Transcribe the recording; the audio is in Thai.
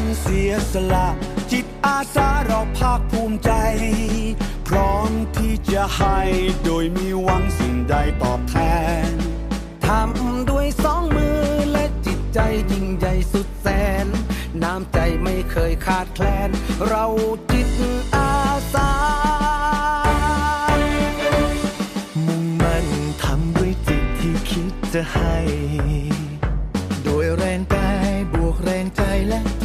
มเสียสละ จิตอาสาเราภาคภูมิใจ พร้อมที่จะให้โดยมีหวังสิ่งใดตอบแทน ทำด้วยสองมือและจิตใจยิ่งใหญ่สุดแสน น้ำใจไม่เคยขาดแคลน เราจิตอาสามุ่งมั่นทำด้วยจิตที่คิดจะให้ โดยแรงกายบวกแรงใจและจ